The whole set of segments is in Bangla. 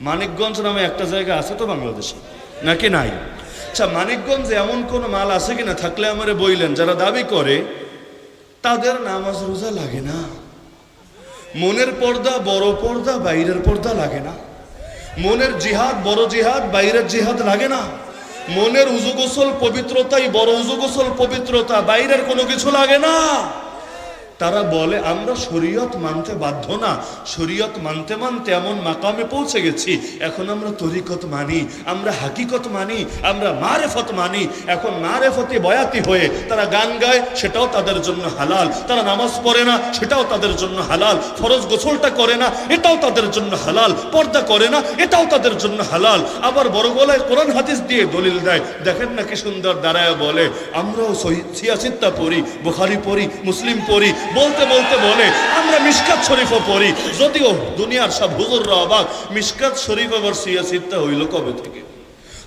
মানিকগঞ্জ নামে একটা জায়গা আছে তো বাংলাদেশে? নাকি নাই? আচ্ছা মানিকগঞ্জে এমন কোন মাল আছে কিনা? থাকলে আমারে বইলেন, যারা দাবি করে তাদের নামাজ রোজা লাগে না। মনের পর্দা বড় পর্দা, বাইরের পর্দা লাগে না। মনের জিহাদ বড় জিহাদ, বাইরের জিহাদ লাগে না। মনের উজু গোসল পবিত্রতাই বড় উজু গোসল পবিত্রতা, বাইরের কোনো কিছু লাগে না। তারা বলে, আমরা শরীয়ত মানতে বাধ্য না। শরীয়ত মানতে মানতে এমন মাকামে পৌঁছে গেছি। এখন আমরা তরিকত মানি, আমরা হাকিকত মানি, আমরা মারেফত মানি। এখন মারেফতে বয়াতি হয়ে তারা গান গায়, সেটাও তাদের জন্য হালাল। তারা নামাজ পড়ে না, সেটাও তাদের জন্য হালাল। ফরজ গোসলটা করে না, এটাও তাদের জন্য হালাল। পর্দা করে না, এটাও তাদের জন্য হালাল। আবার বড় গলায় কোরআন হাদিস দিয়ে দলিল দেয়। দেখেন না কি সুন্দর দাঁড়ায় বলে, আমরাও সিয়াসিত্তা পড়ি, বুখারি পড়ি, মুসলিম পড়ি বলতে বলতে বলে, আমরা মিসকাত শরীফও পড়ি। যদিও দুনিয়ার সব হুজুররা অবাক মিসকাত শরীফ আবার সিয়াসিত্তা হইল কবে থেকে?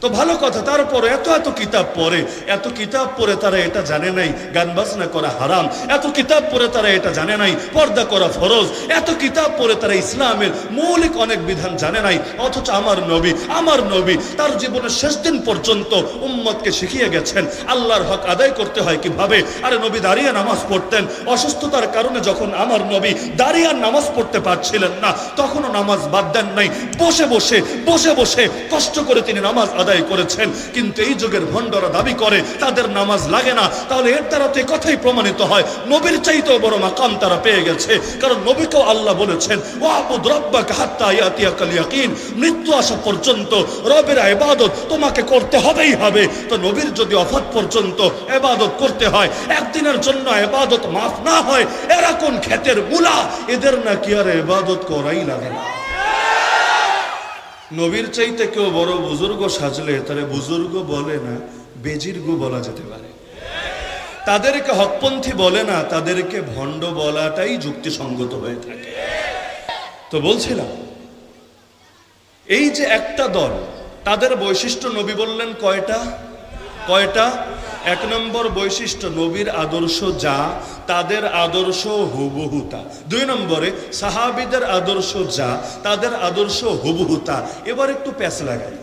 তো ভালো কথা, তারপরে এত এত কিতাব পড়ে, এত কিতাব পড়ে তারা এটা জানে নাই, গান বাজনা করা হারাম, এত কিতাব পড়ে তারা এটা জানে নাই, পর্দা করা ফরজ, এত কিতাব পড়ে তারা ইসলামের মৌলিক অনেক বিধান জানে নাই, অথচ আমার নবী আমার নবী, তার জীবনের শেষ দিন পর্যন্ত উম্মতকে শিখিয়ে গেছেন, আল্লাহর হক আদায় করতে হয় কীভাবে? আরে নবী দাঁড়িয়ে নামাজ পড়তেন, অসুস্থতার কারণে যখন আমার নবী দাঁড়িয়ে নামাজ পড়তে পারছিলেন না, তখনও নামাজ বাদ দেন নাই, বসে বসে বসে বসে কষ্ট করে তিনি নামাজ আদায় করেছেন। কিন্তু এই যুগের ভণ্ডরা দাবি করে, তাদের নামাজ লাগে না। তাহলে এর দ্বারা তো কথাই প্রমাণিত হয়। নবীর চাইতেও বড় মাকাম তারা পেয়ে গেছে। কারণ নবীকেও আল্লাহ বলেছেন ও আবুদ রব্বাকা হাত্তা ইয়াতিয়াকাল ইয়াকিন। মৃত্যু আসা পর্যন্ত রবের ইবাদত তোমাকে করতে হবেই হবে। তো নবীর যদি অফাত পর্যন্ত এবাদত করতে হয়, একদিনের জন্য এবাদত মাফ না হয়, এরা কোন ক্ষেতের মুলা? এদের নাকি আর ইবাদত করাই লাগে না। নবীর চাইতে কেউ বড় বুজুর্গ সাজলে তাহলে বুজুর্গ বলে না, বেজির্গ বলা যেতে পারে। তাদেরকে হকপন্থী বলে না, তাদেরকে ভণ্ড বলাটাই যুক্তিসঙ্গত হয়ে থাকে। তো বলছিলাম, এই যে একটা দল, তাদের বৈশিষ্ট্য নবী বললেন কয়টা? কয়টা? এক নম্বর বৈশিষ্ট্য নবীর আদর্শ যা, তাদের আদর্শ হুবহুতা দুই নম্বরে, সাহাবিদের আদর্শ যা, তাদের আদর্শ হুবহুতা এবার একটু প্যাচ লাগাই।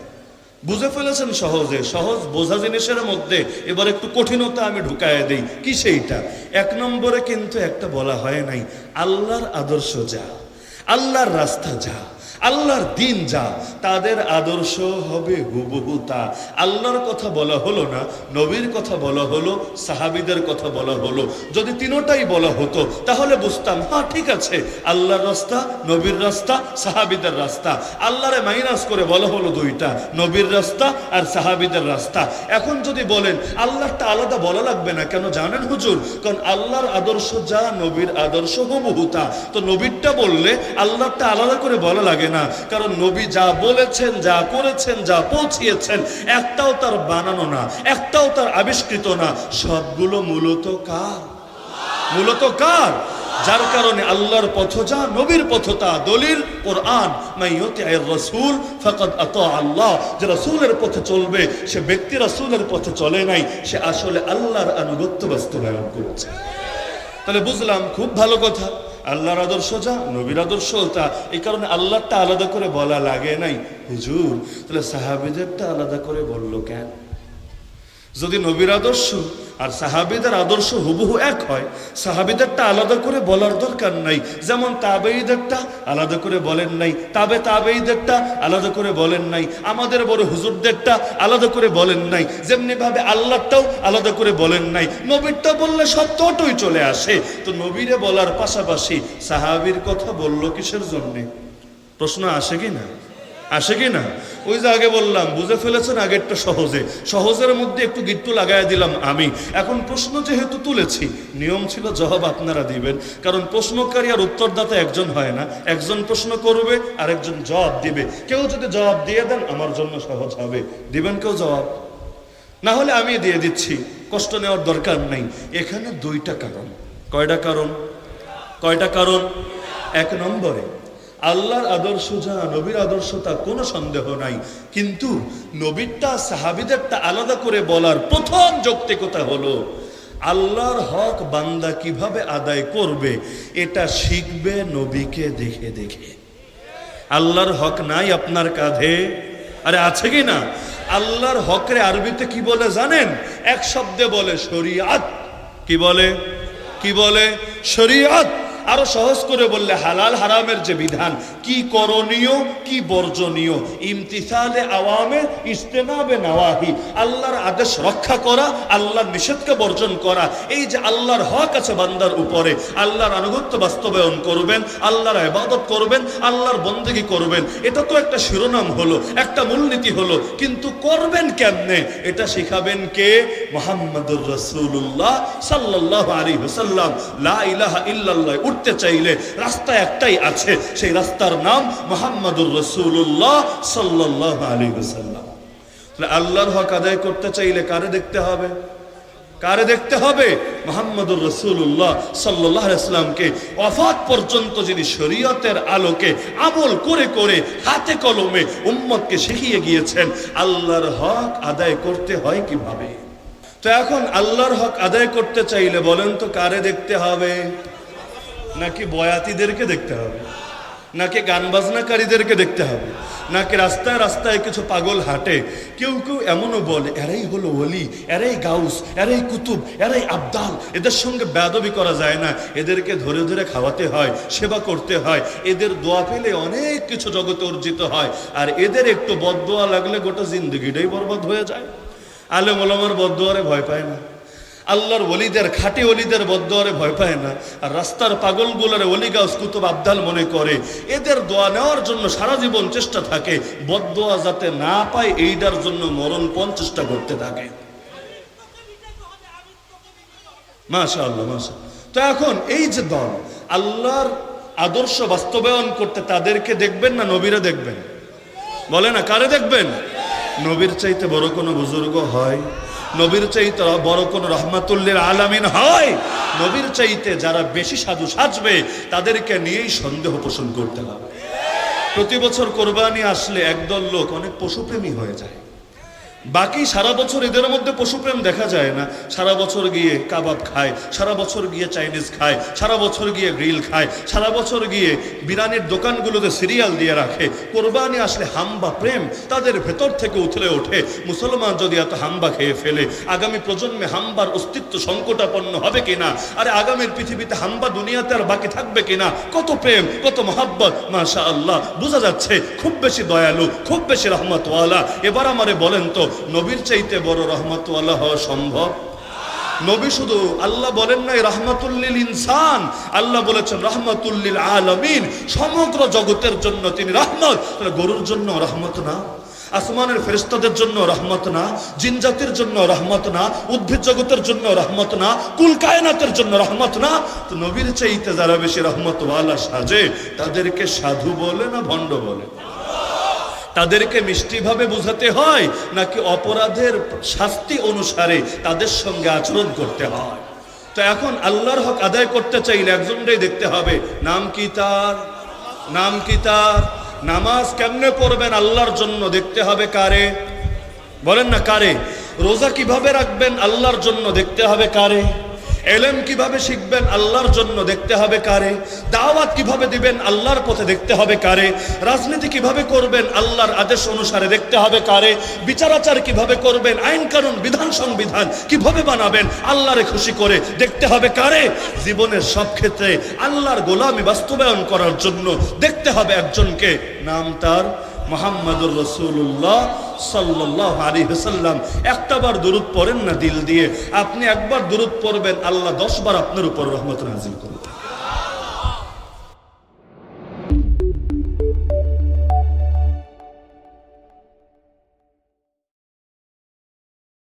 বুঝে ফেলেছেন সহজে? সহজ বোঝা জিনিসের মধ্যে এবার একটু কঠিনতা আমি ঢুকায় দেই। কি সেইটা? এক নম্বরে কিন্তু একটা বলা হয় নাই, আল্লাহর আদর্শ যা, আল্লাহর রাস্তা যা। আল্লাহর দিন যা, তাদের আদর্শ হবে হুবহু তা। আল্লাহর কথা বলা হলো না, নবীর কথা বলা হলো, সাহাবিদের কথা বলা হলো। যদি তিনোটাই বলা হতো, তাহলে বুঝতাম হ্যাঁ ঠিক আছে, আল্লাহর রাস্তা, নবীর রাস্তা, সাহাবিদের রাস্তা। আল্লাহরে মাইনাস করে বলা হলো দুইটা, নবীর রাস্তা আর সাহাবিদের রাস্তা। এখন যদি বলেন, আল্লাহরটা আলাদা বলা লাগবে না, কেন জানেন হুজুর? কারণ আল্লাহর আদর্শ যা, নবীর আদর্শ হুবহু তা। তো নবীরটা বললে আল্লাহরটা আলাদা করে বলা লাগে না। কারণ নবী যা বলেছেন, যা করেছেন, যা পৌঁছিয়েছেন, একটাও তার বানানো না, একটাও তার আবিষ্কৃত না। সবগুলো মূলত কার? মূলত কার? যার কারণে আল্লাহর পথ যা, নবীর পথ তা। দলিল, কোরআন মাইয়তি আয়ের রসুল ফাকাদ আতা আল্লাহ। যে রসুলের পথে চলবে, সে ব্যক্তি রসুলের পথে চলে নাই, সে আসলে আল্লাহর আনুগত্য বাস্তবায়ন করেছে। তাহলে বুঝলাম, খুব ভালো কথা। আল্লাহর আদর্শ যা, নবীর আদর্শ তা। এই কারণে আল্লাহটা আলাদা করে বলা লাগে নাই। হুজুর, তাহলে সাহাবিদেরটা আলাদা করে বলল কেন? যদি নবীর আদর্শ আর সাহাবিদের আদর্শ হুবহু এক হয়, সাহাবিদেরটা আলাদা করে বলার দরকার নাই। যেমন তাবেইদেরটা আলাদা করে বলেন নাই, তাবে তাবেইদেরটা আলাদা করে বলেন নাই, আমাদের বড় হুজুরদেরটা আলাদা করে বলেন নাই যেমনি ভাবে আল্লাহটাও আলাদা করে বলেন নাই। নবীরটা বললে সত্যটাই চলে আসে। তো নবীরে বলার পাশাপাশি সাহাবির কথা বলল কিসের জন্যে? প্রশ্ন আসে কি না? আসে কি না? ওই যে আগে বললাম, বুঝে ফেলেছেন আগেরটা সহজে। সহজের মধ্যে একটু গিট্টু লাগাই দিলাম আমি। এখন প্রশ্ন যেহেতু তুলেছি, নিয়ম ছিল জবাব আপনারা দিবেন। কারণ প্রশ্নকারী আর উত্তরদাতা একজন হয় না। একজন প্রশ্ন করবে আর একজন জবাব দিবে। কেউ যদি জবাব দিয়ে দেন, আমার জন্য সহজ হবে। দিবেন কেউ জবাব? না হলে আমি দিয়ে দিচ্ছি। কষ্ট নেওয়ার দরকার নাই। এখানে দুইটা কারণ। কয়টা কারণ? কয়টা কারণ? এক নম্বরে আল্লাহর আদর্শ যা, নবীর আদর্শ তা কোনো সন্দেহ নাই। কিন্তু নবীরটা, সাহাবিদেরটা আলাদা করে বলার প্রথম যৌক্তিকতা হলো, আল্লাহর হক বান্দা কীভাবে আদায় করবে, এটা শিখবে নবীকে দেখে দেখে। আল্লাহর হক নাই আপনার কাঁধে। আরে আছে কি না? আল্লাহর হকরে আরবিতে কি বলে জানেন? এক শব্দে বলে শরিয়াত। কি বলে? কি বলে? শরিয়াত। আরও সহজ করে বললে হালাল হারামের যে বিধান, কি করণীয়, কি বর্জনীয়? ইমতিসালে আওয়ামে ইস্তেনাবে নাওয়াহি, আল্লাহর আদেশ রক্ষা করা, আল্লাহর নিষেধকে বর্জন করা, এই যে আল্লাহর হক আছে বান্দার উপরে, আল্লাহর আনুগত্য বাস্তবায়ন করবেন, আল্লাহর ইবাদত করবেন, আল্লাহর বন্দেগী করবেন, এটা তো একটা শিরোনাম হলো, একটা মূলনীতি হলো, কিন্তু করবেন কেমনে? এটা শিখাবেন কে? মোহাম্মদুর রসুল্লাহ সাল্লাহ আলী হুসাল্লাম লা ইলাহা ইল্লাল্লাহ উঠতে চাইলে রাস্তা একটাই আছে, সেই রাস্তার নাম মোহাম্মদুর রসুল্লাহ সাল্লাহ আলী হুসাল্লাম আল্লাহর হক আদায় করতে চাইলে কারে দেখতে হবে? কারে দেখতে হবে? মোহাম্মদুর রসুল্লাহ সাল্লাহ ইসলামকে অফাত পর্যন্ত যিনি শরীয়তের আলোকে আমল করে করে হাতে কলমে উম্মতকে শিখিয়ে গিয়েছেন, আল্লাহর হক আদায় করতে হয় কীভাবে? তো এখন আল্লাহর হক আদায় করতে চাইলে বলেন তো কারে দেখতে হবে? নাকি বয়াতিদেরকে দেখতে হবে? নাকি গান বাজনাকারীদেরকে দেখতে হবে? নাকি রাস্তায় রাস্তায় কিছু পাগল হাঁটে? কেউ কেউ এমনও বলে, এরাই হলো ওলি, এরাই গাউস, এরাই কুতুব, এরাই আবদাল। এদের সঙ্গে ব্যাদবি করা যায় না। এদেরকে ধরে ধরে খাওয়াতে হয়, সেবা করতে হয়। এদের দোয়া পেলে অনেক কিছু জগতে অর্জিত হয়। আর এদের একটু বদদোয়া লাগলে গোটা জিন্দগিটাই বরবাদ হয়ে যায়। আলে মোলামার বদদোয়ারে ভয় পায় না। আল্লাহর অলিদের খাঁটি অলিদের বদদোয়ারে ভয় পায় না। আর রাস্তার পাগলগুলোর ওলিগাউস কুতুব আবদাল মনে করে। এদের দোয়া নেওয়ার জন্য সারা জীবন চেষ্টা থাকে। বদদোয়া যাতে না পায় এইটার জন্য মরণপণ চেষ্টা করতে থাকে। মাশা আল্লাহ তো এখন এই যে দল, আল্লাহর আদর্শ বাস্তবায়ন করতে তাদেরকে দেখবেন না নবীরা দেখবেন? বলে না, কারে দেখবেন? নবীর চাইতে বড় কোনো বুজুর্গ হয়? নবীর চাইতে বড় কোন রহমাতুল্লের আলামিন হয়? নবীর চাইতে যারা বেশি সাধু সাজবে, তাদেরকে নিয়েই সন্দেহ পোষণ করতে হবে। প্রতি বছর কোরবানি আসলে একদল লোক অনেক পশুপ্রেমী হয়ে যায়। বাকি সারা বছর এদের মধ্যে পশুপ্রেম দেখা যায় না। সারা বছর গিয়ে কাবাব খায়, সারা বছর গিয়ে চাইনিজ খায়, সারা বছর গিয়ে গ্রিল খায়, সারা বছর গিয়ে বিরিয়ানির দোকানগুলোতে সিরিয়াল দিয়ে রাখে। কোরবানি আসলে হাম্বা প্রেম, তাদের ভেতর থেকে উথলে ওঠে। মুসলমান যদি এত হাম্বা খেয়ে ফেলে, আগামী প্রজন্মে হাম্বার অস্তিত্ব সংকটাপন্ন হবে কিনা? আরে আগামীর পৃথিবীতে হাম্বা দুনিয়াতে আর বাকি থাকবে কিনা? কত প্রেম, কত মহাব্বত মাশা আল্লাহ বোঝা যাচ্ছে, খুব বেশি দয়ালু, খুব বেশি রহমতওয়ালা। এবার আমারে বলেন তো নবীর চাইতে বড় রহমতওয়ালা হওয়া সম্ভব? নবী শুধু আল্লাহ বলেন নাই, রহমাতুল্লিল ইনসান। আল্লাহ বলেছেন, রহমাতুল্লিল আলমিন। সমগ্র জগতের জন্য তিনি রহমত। গরুর জন্য রহমত না? আসমানের ফেরেস্তাদের জন্য রহমত না? জিন জাতির জন্য রহমত না? উদ্ভিদ জগতের জন্য রহমত না? কুল কায়নাতের জন্য রহমত না? তো নবীর চাইতে যারা বেশি রহমতওয়ালা সাজে, তাদেরকে সাধু বলে না ভণ্ড বলে? তাদেরকে মিষ্টিভাবে বোঝাতে হয়, নাকি অপরাধের শাস্তি অনুসারে তাদের সঙ্গে আচরণ করতে হয়? তো এখন আল্লাহর হক আদায় করতে চাইলে একজনটাই দেখতে হবে, নাম কি তার? নাম কি তার? নামাজ কেমনে পড়বেন আল্লাহর জন্য দেখতে হবে কারে? বলেন না কারে? রোজা কীভাবে রাখবেন আল্লাহর জন্য দেখতে হবে কারে? এলেম কীভাবে শিখবেন? আল্লাহর জন্য দেখতে হবে কারে। দাওয়াত কীভাবে দিবেন? আল্লাহর পথে দেখতে হবে কারে। রাজনীতি কীভাবে করবেন? আল্লাহর আদেশ অনুসারে দেখতে হবে কারে। বিচারাচার কীভাবে করবেন? আইন কানুন, বিধান সংবিধান কীভাবে বানাবেন? আল্লাহরে খুশি করে দেখতে হবে কারে। জীবনের সব ক্ষেত্রে আল্লাহর গোলামি বাস্তবায়ন করার জন্য দেখতে হবে একজনকে। নাম তার মোহাম্মদুর রসুল্লাহ সাল্লাহ আলী হাসাল্লাম একটাবার দূরত পড়েন না দিল দিয়ে। আপনি একবার দূরত পড়বেন, আল্লাহ দশবার আপনার উপর রহমত নাজিল করবেন